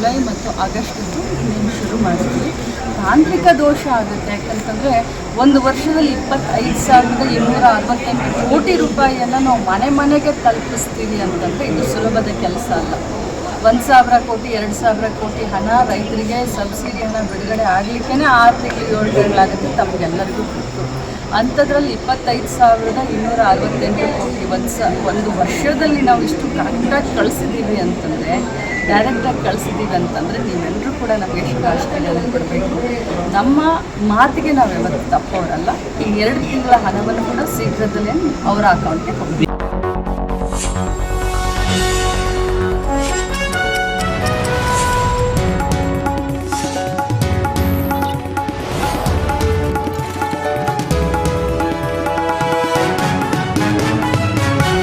July ಮತ್ತು ಆಗಸ್ಟದ್ದು ನೀವು ಶುರು ಮಾಡ್ತೀವಿ ತಾಂತ್ರಿಕ ದೋಷ ಆಗುತ್ತೆ ಯಾಕಂತಂದರೆ ಒಂದು ವರ್ಷದಲ್ಲಿ ಇಪ್ಪತ್ತೈದು ಸಾವಿರದ ಇನ್ನೂರ ಅರವತ್ತೆಂಟು ಕೋಟಿ ರೂಪಾಯಿಯನ್ನು ನಾವು ಮನೆ ಮನೆಗೆ ತಲುಪಿಸ್ತೀವಿ ಅಂತಂದರೆ ಇದು ಸುಲಭದ ಕೆಲಸ ಅಲ್ಲ. ಒಂದು ಸಾವಿರ ಕೋಟಿ, ಎರಡು ಸಾವಿರ ಕೋಟಿ ಹಣ ರೈತರಿಗೆ ಸಬ್ಸಿಡಿ ಹಣ ಬಿಡುಗಡೆ ಆಗಲಿಕ್ಕೇ ಆರು ತಿಂಗಳು ಏಳು ತಿಂಗಳಾಗುತ್ತೆ ತಮಗೆಲ್ಲರಿಗೂ ಗೊತ್ತು. ಅಂಥದ್ರಲ್ಲಿ ಇಪ್ಪತ್ತೈದು ಸಾವಿರದ ಇನ್ನೂರ ಅರವತ್ತೆಂಟು ಕೋಟಿ ಒಂದು ಸ, ಒಂದು ವರ್ಷದಲ್ಲಿ ನಾವು ಇಷ್ಟು ಕರೆಕ್ಟಾಗಿ ಕಳಿಸಿದ್ದೀವಿ ಅಂತಂದರೆ ಡೈರೆಕ್ಟಾಗಿ ಕಳಿಸಿದ್ದೀವಿ ಅಂತಂದರೆ ನೀವೆಲ್ಲರೂ ಕೂಡ ನಮಗೆ ಶುಭಾಶಯಗಳನ್ನು ಕೊಡಬೇಕು. ನಮ್ಮ ಮಾತಿಗೆ ನಾವು ಯಾವತ್ತು ತಪ್ಪವರಲ್ಲ. ಈ ಎರಡು ತಿಂಗಳ ಹಣವನ್ನು ಕೂಡ ಶೀಘ್ರದಲ್ಲೇ ಅವರ ಅಕೌಂಟ್ಗೆ ಕೊಡ್ತೀವಿ